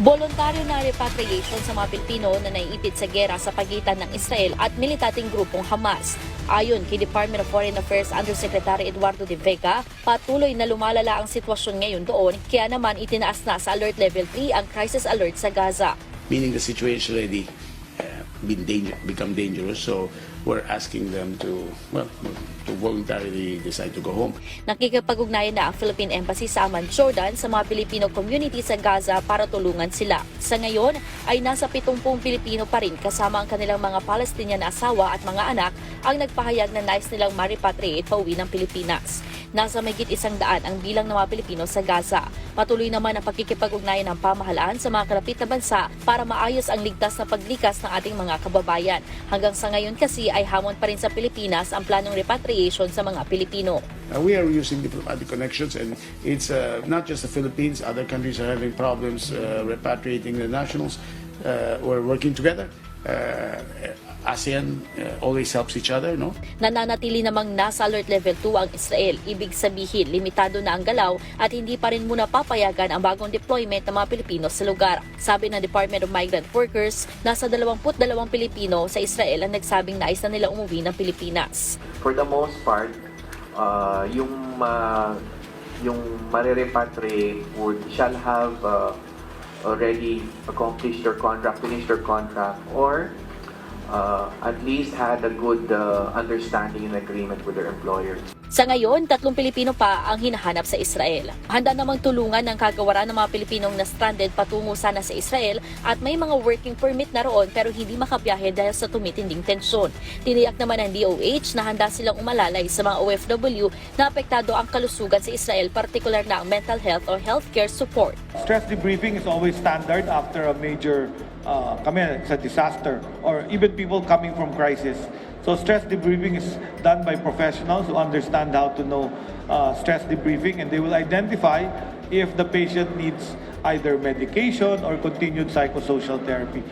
Voluntaryo na repatriation sa mga Pilipino na naiipit sa gera sa pagitan ng Israel at militating grupong Hamas. Ayon kay Department of Foreign Affairs Undersecretary Eduardo de Vega, patuloy na lumalala ang sitwasyon ngayon doon kaya naman itinaas na sa Alert Level 3 ang crisis alert sa Gaza. meaning the situation already uh, been danger, become dangerous. So we're asking them to, well, to voluntarily decide to go home. Nakikipag-ugnayan na ang Philippine Embassy sa Amman, Jordan sa mga Pilipino community sa Gaza para tulungan sila. Sa ngayon ay nasa 70 Pilipino pa rin kasama ang kanilang mga Palestinian na asawa at mga anak ang nagpahayag na nais nilang maripatriate pauwi ng Pilipinas. Nasa mahigit isang daan ang bilang ng mga Pilipino sa Gaza. Patuloy naman ang pagkikipag-ugnayan ng pamahalaan sa mga kalapit na bansa para maayos ang ligtas na paglikas ng ating mga kababayan. Hanggang sa ngayon kasi ay hamon pa rin sa Pilipinas ang planong repatriation sa mga Pilipino. Uh, we are using diplomatic connections, and it's uh, not just the Philippines. Other countries are having problems uh, repatriating their nationals. Uh, we're working together. Uh, ASEAN uh, always helps each other, no? Nananatili namang nasa alert level 2 ang Israel. Ibig sabihin, limitado na ang galaw at hindi pa rin muna papayagan ang bagong deployment ng mga Pilipino sa lugar. Sabi ng Department of Migrant Workers, nasa 22 Pilipino sa Israel ang nagsabing nais na nila umuwi ng Pilipinas. for the most part, uh, yung uh, yung marirepatriate would shall have uh, already accomplished their contract, finished their contract, or uh, at least had a good uh, understanding and agreement with their employers. Sa ngayon, tatlong Pilipino pa ang hinahanap sa Israel. Handa namang tulungan ng kagawaran ng mga Pilipinong na stranded patungo sana sa Israel at may mga working permit na roon pero hindi makabiyahe dahil sa tumitinding tensyon. Tiniyak naman ng DOH na handa silang umalalay sa mga OFW na apektado ang kalusugan sa Israel, partikular na ang mental health or healthcare support. Stress debriefing is always standard after a major uh, kami, it's a disaster or even people coming from crisis. So stress debriefing is done by professionals who understand how to know uh, stress debriefing and they will identify if the patient needs either medication or continued psychosocial therapy.